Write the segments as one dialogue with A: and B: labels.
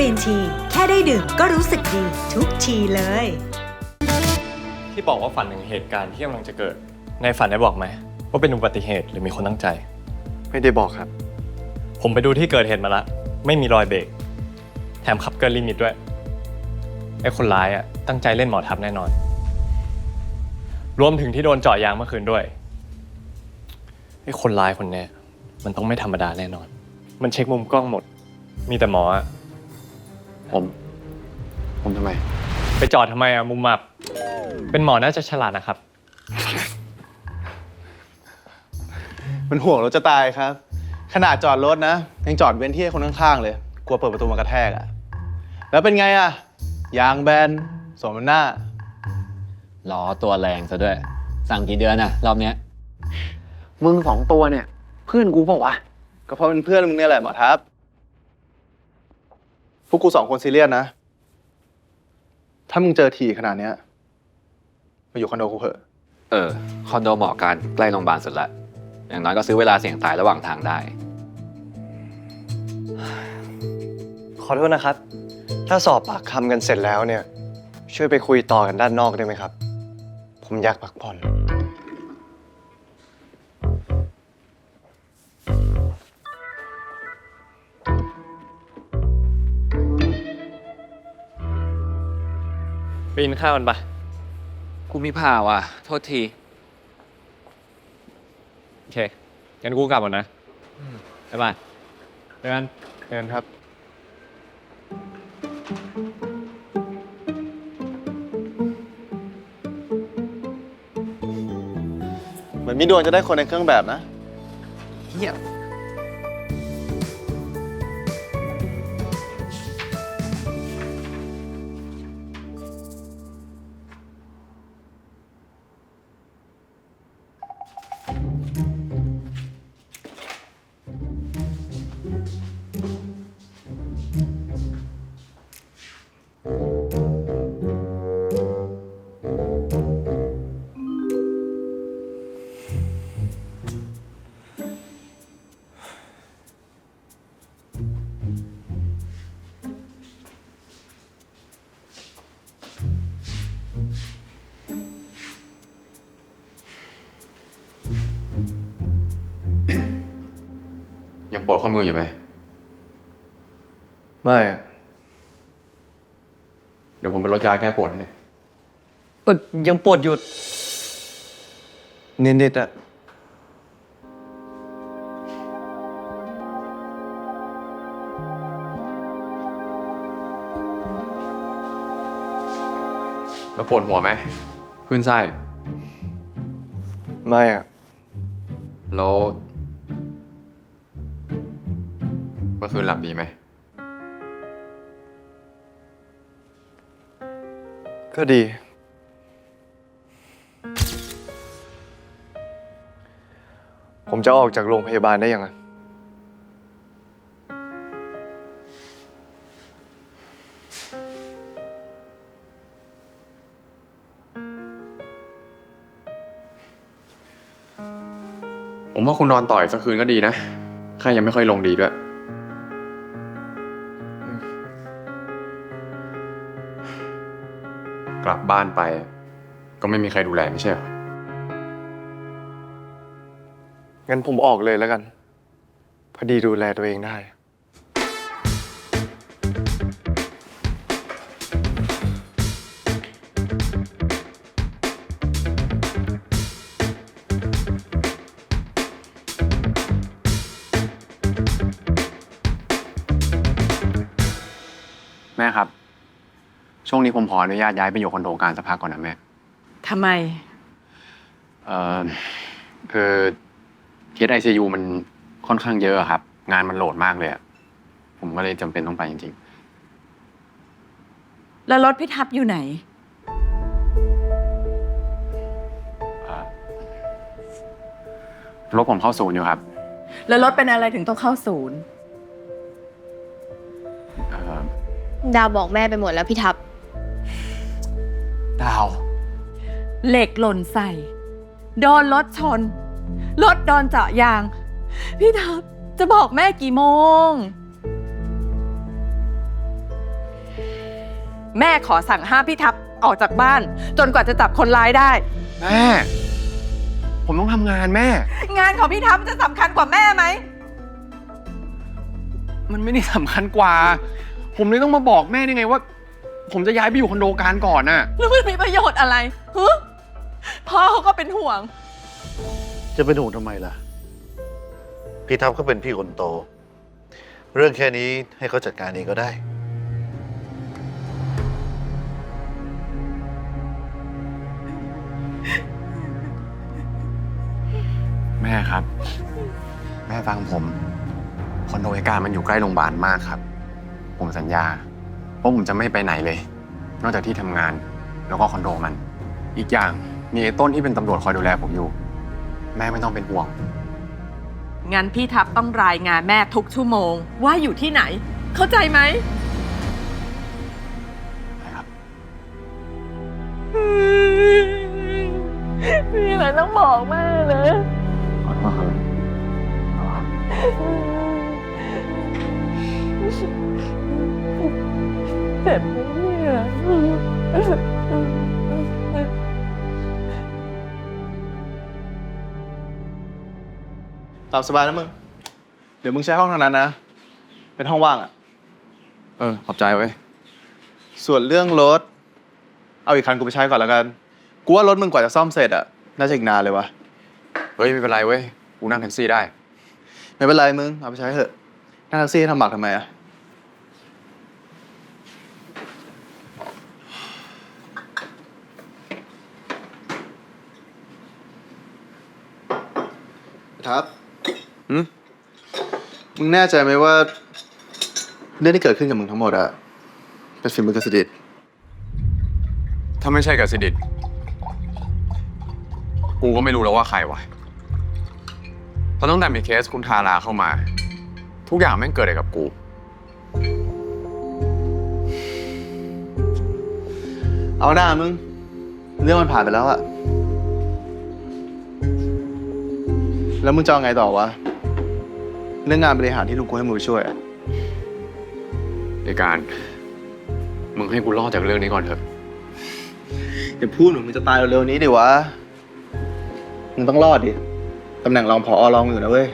A: รีนทีแค่ได้ดื่มก็รู้สึกดีทุกทีเลย
B: ที่บอกว่าฝันถึงเหตุการณ์ที่กำลังจะเกิด ในฝันได้บอกไหมว่าเป็นอุบัติเหตุหรือมีคนตั้งใจ
C: ไม่ได้บอกครับ
B: ผมไปดูที่เกิดเหตุมาละไม่มีรอยเบรกแถมขับเกินลิมิตด้วยไอ้คนร้ายอะตั้งใจเล่นหมอทับแน่นอน รวมถึงที่โดนเจาะยางเมื่อคืนด้วยไอ้คนร้ายคนเนี้ยมันต้องไม่ธรรมดาแน่นอน มันเช็คมุมกล้องหมด มีแต่หมออะ
C: ผม ผมทำไม
B: ไปจอดทำไมอะมุมอับ เป็นหมอน่าจะฉลาดนะครับ
D: มันห่วงรถจะตายครับ ขนาดจอดรถนะ ยังจอดเว้นที่ให้คนข้างๆเลย กลัวเปิดประตูมากระแทกอะแล้วเป็นไงอะยางแบนสวมหน้า
E: ล้อตัวแรงซะด้วย สั่งกี่เดือนอะรอบเนี้ย
C: มึงสองตัวเนี่ย เพื่อนกูเปล่าวะ
D: ก็เพราะเป็นเพื่อนมึงเนี่ยแหละหมอทัพ พวกกูสองคนซีเรียสนะ ถ้ามึงเจอทีขนาดเนี้ยมาอยู่คอนโดกูเถอะ
E: เออ คอนโดเหมาะกันใกล้โรงพยาบาลสุดละ อย่างน้อยก็ซื้อเวลาเสี่ยงตายระหว่างทางได้
C: ขอโทษนะครับ ถ้าสอบปากคำกันเสร็จแล้วเนี่ย ช่วยไปคุยต่อกันด้านนอกได้ไหมครับ ผมอยากพักผ่อน
B: ปกินข้าวกันปะ
E: กูมีผ่าว่ะ โทษที
B: โอเคงั้นกูกลับก่อนนะบ๊ายบายเจอกัน
D: เงินครับ เหมือนมีดวงจะได้คนในเครื่องแบบนะ
E: เฮีย
F: ยังปวดข้อมืออยู่ไหม
C: ไม่อะ
F: เดี๋ยวผมไปลดยาแก้ปวดให้
C: เอ้ยยังปวดอยู่นิดๆอะ
F: แล้วปวดหัวไหมขึ้นไส้
C: ไม่อะ
F: แล้ว เมื่อคืนหลับดีไหม
C: ก็ดี ผมจะออกจากโรงพยาบาลได้ยังไง
F: ผมว่าคุณนอนต่อยสักคืนก็ดีนะข้ายังไม่ค่อยลงดีด้วย ลับบ้านไป ก็ไม่มีใครดูแลไม่ใช่เหรอ
C: งั้นผมออกเลยแล้วกัน พอดีดูแลตัวเองได้
F: แม่ครับ ช่วงนี้ผมขออนุญาตย้ายไปอยู่คอนโดกลารสักพักก่อนนะแม่
G: ทำไม
F: เอ่อคือเคสไอซียูมันค่อนข้างเยอะอะครับ งานมันโหลดมากเลยอะผมก็เลยจำเป็นต้องไปจริง
G: แล้วรถพี่ทับอยู่ไหน
F: ๆเอ่อรถผมเข้าศูนย์อยู่ครับ
G: แล้วรถเป็นอะไรถึงต้องเข้าศูนย์
F: เอ่อ
H: ดาวบอกแม่ไปหมดแล้วพี่ทับ
F: ดาว
G: เหล็กหล่นใส่ โดนรถชน รถโดนเจาะยาง พี่ทับจะบอกแม่กี่โมง แม่ขอสั่งห้ามพี่ทับออกจากบ้าน จนกว่าจะจับคนร้ายได้
F: แม่ ผมต้องทำงานแม่
G: งานของพี่ทับจะสำคัญกว่าแม่ไหม
F: มันไม่ได้สำคัญกว่า ผมเลยต้องมาบอกแม่ได้ไงว่า ผมจะย้ายไปอยู่คอนโดการก่อนน่ะ
G: แล้วมันมีประโยชน์อะไรฮึพ่อเขาก็เป็นห่วง
I: จะเป็นห่วงทำไมล่ะ พี่ทัพก็เป็นพี่คนโต เรื่องแค่นี้ให้เขาจัดการเองก็ได้
F: แม่ครับ แม่ฟังผม คอนโดการมันอยู่ใกล้โรงพยาบาลมากครับ ผมสัญญา ว่าผมจะไม่ไปไหนเลย นอกจากที่ทำงานแล้วก็คอนโดมัน อีกอย่างมีไอ้ต้นที่เป็นตำรวจคอยดูแลผมอยู่ แม่ไม่ต้องเป็นห่วง
G: งั้นพี่ทับต้องรายงานแม่ทุกชั่วโมง ว่าอยู่ที่ไหน เข้าใจไหม
F: นะครับ
G: มีอะไรต้องบอกแม่นะ
F: ขอโทษครับ
G: เจ็บไหมเนี่ย
D: ตามสบายนะมึง เดี๋ยวมึงใช้ห้องทางนั้นนะ เป็นห้องว่างอะ
F: เออ ขอบใจไว้
D: ส่วนเรื่องรถ เอาอีกคันกูไปใช้ก่อนแล้วกัน กูว่ารถมึงกว่าจะซ่อมเสร็จอะน่าจะอีกนานเลยวะ
F: เฮ้ย ไม่เป็นไรเว้ย กูนั่งแท็กซี่ได้
D: ไม่เป็นไรมึง เอาไปใช้เถอะ นั่งแท็กซี่ให้ทำบักทำไมอะทับ
F: หืม
D: มึงแน่ใจไหมว่า เรื่องที่เกิดขึ้นกับมึงทั้งหมดอะเป็นฝีมือกสิดิต
F: ถ้าไม่ใช่กับสิดิตกูก็ไม่รู้แล้วว่าใครวะเพราะตั้งแต่มีเคสคุณทาราเข้ามา ทุกอย่างแม่งเกิดอะไรกับกู
D: เอาหน้ามึง เรื่องมันผ่านไปแล้วอะแล้วมึงจะเอาไงต่อวะ เรื่องงานบริหารที่ลุงกูให้มึงไปช่วยอะ
F: ในการ มึงให้กูรอดจากเรื่องนี้ก่อนเถอะ
D: อย่าพูดเหมือนมึงจะตายเร็วๆนี้ดิวะ มึงต้องรอดดิ ตำแหน่งรองผอรองอยู่นะเว้ย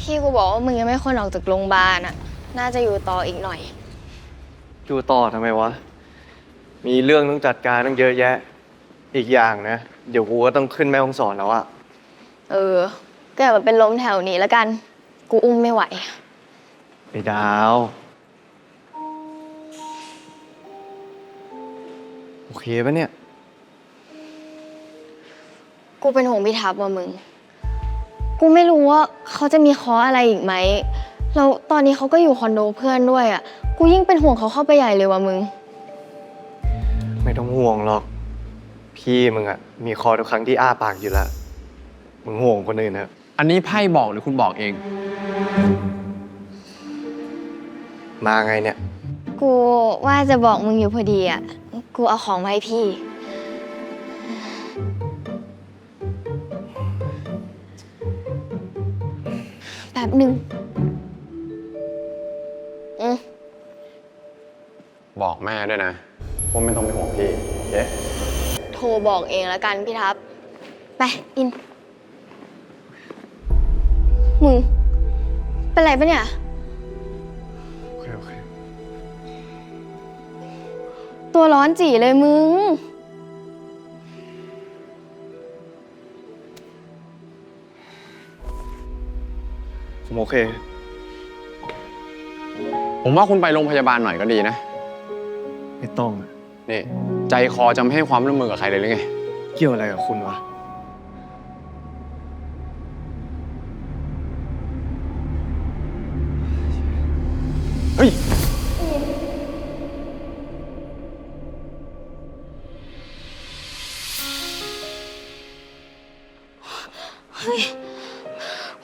H: พี่กูบอกว่ามึงยังไม่ควรออกจากโรงพยาบาลอะน่าจะอยู่ต่ออีกหน่อย
C: อยู่ต่อทำไมวะ มีเรื่องต้องจัดการต้องเยอะแยะ อีกอย่างนะ เดี๋ยวกูก็ต้องขึ้นแม่ห้องสอนแล้วอะ
H: เออ ก็อย่ามาเป็นลมแถวนี้แล้วกัน กูอุ้มไม่ไหว
C: ไอ้ดาว โอเคปะเนี่ย
H: กูเป็นห่วงพี่ทับว่ะมึง กูไม่รู้ว่าเขาจะมีเคออะไรอีกไหม แล้วตอนนี้เขาก็อยู่คอนโดเพื่อนด้วยอะกูยิ่งเป็นห่วงเขาเข้าไปใหญ่เลยว่ะมึง
C: ไม่ต้อง ห่วงหรอก พี่มึงอะมีคอทุกครั้งที่อ้าปากอยู่แล้ว มึงห่วงคนอื่นเถอะ
F: อันนี้ไพ่บอกหรือคุณบอกเอง
C: มาไงเนี่ย
H: กูว่าจะบอกมึงอยู่พอดีอะกูเอาของมาให้พี่ แป๊บหนึ่งอืม
F: บอกแม่ด้วยนะ ว่าไม่ต้องเป็นห่วงพี่ โอเค
H: โทรบอกเองแล้วกันพี่ทับ ไป อิน มึง เป็นไรปะเนี่ย
C: โอเค โอเค
H: ตัวร้อนจีเลยมึง
C: ผมโอเค
F: ผมว่าคุณไปโรงพยาบาลหน่อยก็ดีนะ
C: ไม่ต้องอะ
F: นี่ใจคอจะไม่ให้ความร่วมมือกับใครเลยหรือไง
C: เกี่ยวอะไรกับคุณวะ
F: เฮ้ย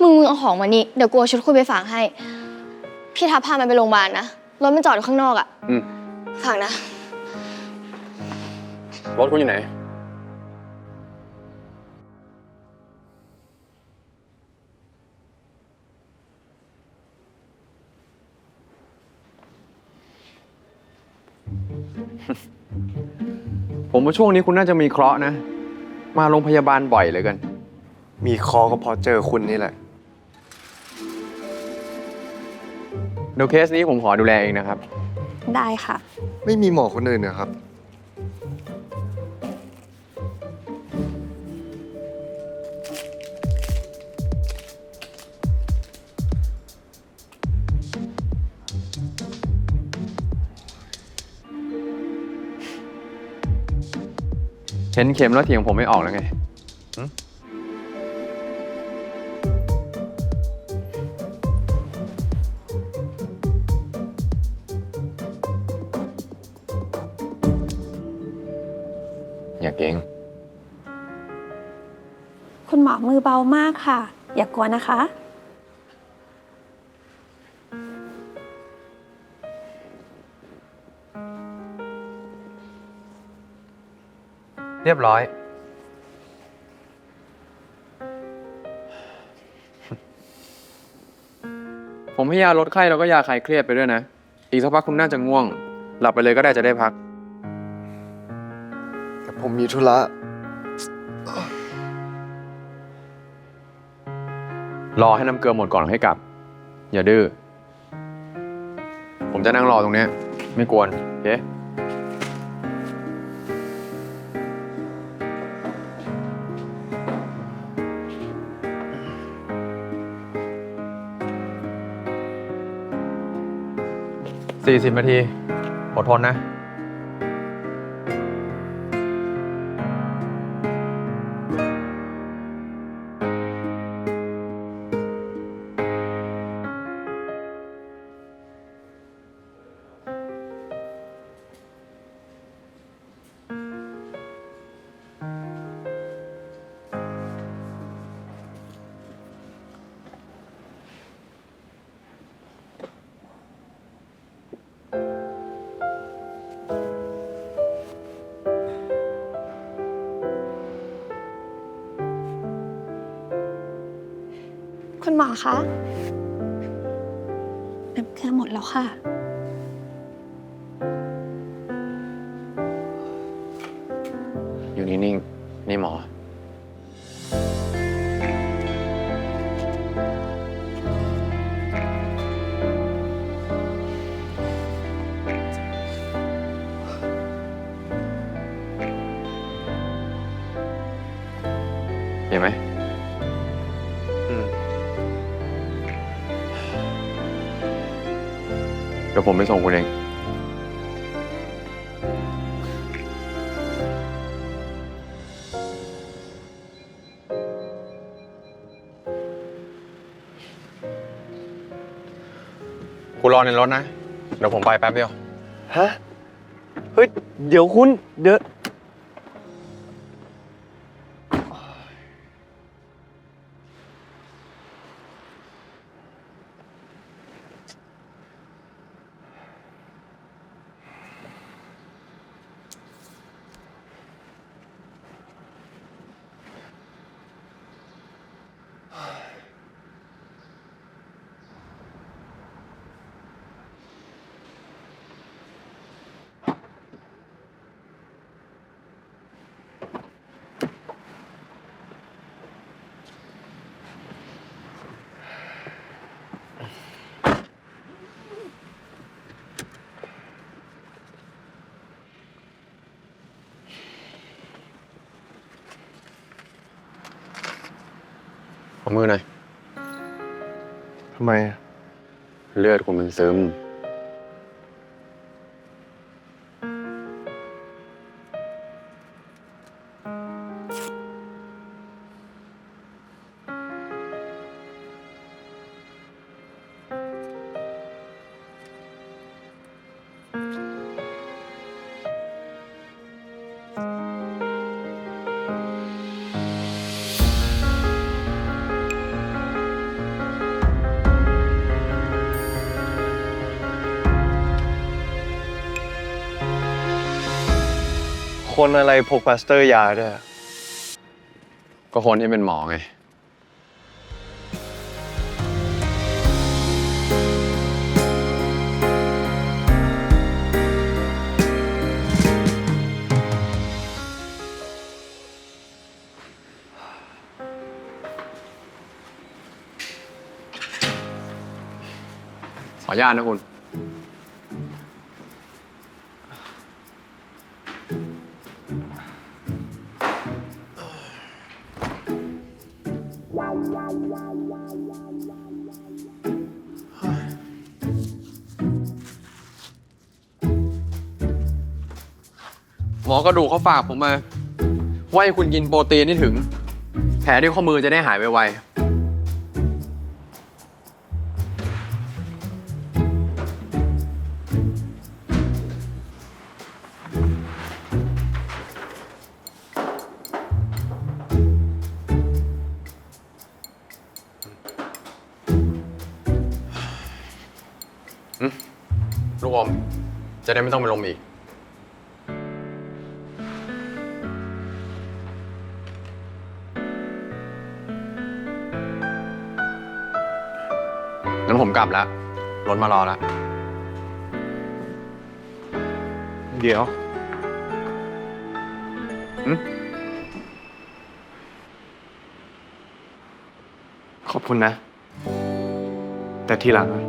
H: มึงมึงเอาของมานี่ เดี๋ยวกูเอาชุดคุยไปฝากให้ พี่ทับพามันไปโรงพยาบาลนะ รถมันจอดอยู่ข้างนอกอะ
F: อืม
H: ฝากนะ
F: รถคุณอยู่ไหน ผมว่าช่วงนี้คุณน่าจะมีเคราะห์นะ มาโรงพยาบาลบ่อยเลยกัน
C: มีคอก็เพอเจอคุณนี่แหละ
F: ดูเคสนี้ผมขอดูแลเองนะครับ
H: ได้ค่ะ
C: ไม่มีหมอคนอื่นนะครับ
F: นเข็มแล้วเถียงผมไม่ออกแล้วไงหึอย่าเก่ง
H: คุณหมอมือเบามากค่ะ อย่ากลัวนะคะ
F: รียบร้อย ผมให้ยาลดไข้แล้วก็ยาคลายเครียดไปด้วยนะ อีกสักพักคุณน่าจะง่วง หลับไปเลยก็ได้จะได้พัก
C: แต่ผมมีธุระ
F: รอให้น้ำเกลือหมดก่อนให้กลับ อย่าดื้อ ผมจะนั่งรอตรงเนี้ยไม่กวนโอเค สี่สิบนาที อดทนนะ
H: คุณหมอคะน้ำเกลือหมดแล้วค่ะ
F: อยู่นิ่งๆ นี่หมอ เดี๋ยวผมไปส่งคุณเอง คุณรอในรถนะ เดี๋ยวผมไปแป๊บเดียว
C: ฮะ เฮ้ย เดี๋ยวคุณ เดี๋ยว
F: ขอมือหน่อย
C: ทำไมอะ
F: เลือดคุณมันซึม
C: ค คนอะไรพกพลาสเตอร์ยาด้วย
F: ก็คนที่เป็นหมอไง ขออนุญาตนะคุณ ระดูกเขาฝากผมมา ว่าให้คุณกินโปรตีนนี่ถึง แผลที่ข้อมือจะได้หายไวๆลูกอม จะได้ไม่ต้องไปลมอีก ลับแล้วรถมารอแล้ว
C: เดี๋ยวขอบคุณนะ แต่ทีหลังอะ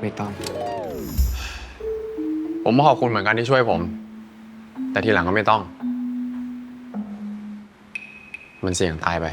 C: ไม่ต้อง
F: ผมขอบคุณเหมือนกันที่ช่วยผม แต่ทีหลังก็ไม่ต้อง มันเสี่ยงตายไป